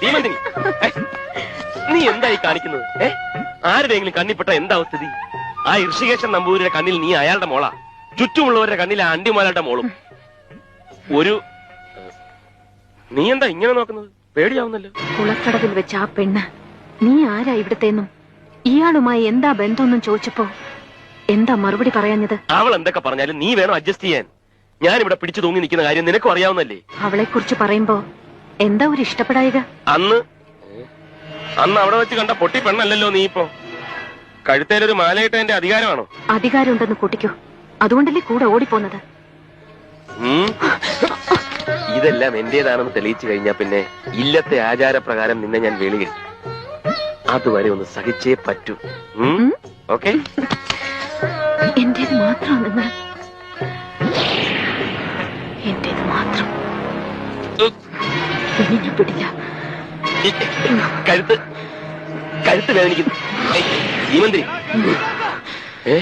ഭീമന്തിനി നീ എന്തായി കാണിക്കുന്നത്? ഏ ആരുടെയെങ്കിലും കണ്ണിപ്പെട്ട എന്താ സ്ഥിതി? ആ ഋഷികേശൻ നമ്പൂരിയുടെ കണ്ണിൽ നീ അയാളുടെ മോളാ. ചുറ്റുമുള്ളവരുടെ കണ്ണിൽ ആ അണ്ടിമാലയുടെ മോളും. ഒരു നീ എന്താ ഇങ്ങനെ നോക്കുന്നത്? പേടിയാവുന്നല്ലോ. കുളക്കടവിൽ വെച്ച ആ പെണ്ണ് നീ ആരാ ഇവിടത്തേന്നും? ഇയാളുമായി എന്താ ബന്ധമൊന്നും ചോദിച്ചപ്പോ എന്താ മറുപടി പറയാഞ്ഞത്? അവൾ എന്തൊക്കെ പറഞ്ഞാലും നീ വേണം അഡ്ജസ്റ്റ് ചെയ്യാൻ. ഞാൻ ഇവിടെ പിടിച്ചു തൂങ്ങി നിൽക്കുന്ന കാര്യം നിനക്കും അറിയാവുന്നല്ലേ? അവളെ കുറിച്ച് പറയുമ്പോ എന്താ ഒരു ഇഷ്ടപ്പെടായിക? അന്ന് അന്ന് അവിടെ വെച്ച് കണ്ട പൊട്ടി പെണ്ണല്ലല്ലോ നീ ഇപ്പോ. കഴുത്തേലൊരു മാലയിട്ടതിന്റെ അധികാരമാണോ? അധികാരമുണ്ടെന്ന് കൂട്ടിക്കോ. അതുകൊണ്ടല്ലേ കൂടെ ഓടിപ്പോന്നത്? ഇതെല്ലാം എന്റേതാണെന്ന് തെളിയിച്ചു കഴിഞ്ഞാ പിന്നെ ഇല്ലത്തെ ആചാരപ്രകാരം നിന്നെ ഞാൻ വെളിയിൽ അതുവരെ ഒന്ന് സഹിച്ചേ പറ്റൂ? ഓക്കെ? എന്റേത് മാത്രമാണ് നിങ്ങൾ? എന്റേത് മാത്രം. ഇനി ഞാൻ വിടില്ല കഴുത്ത് കഴുത്ത് വേദനിക്കുന്നു. ഈ മന്ത്രി. ഏ?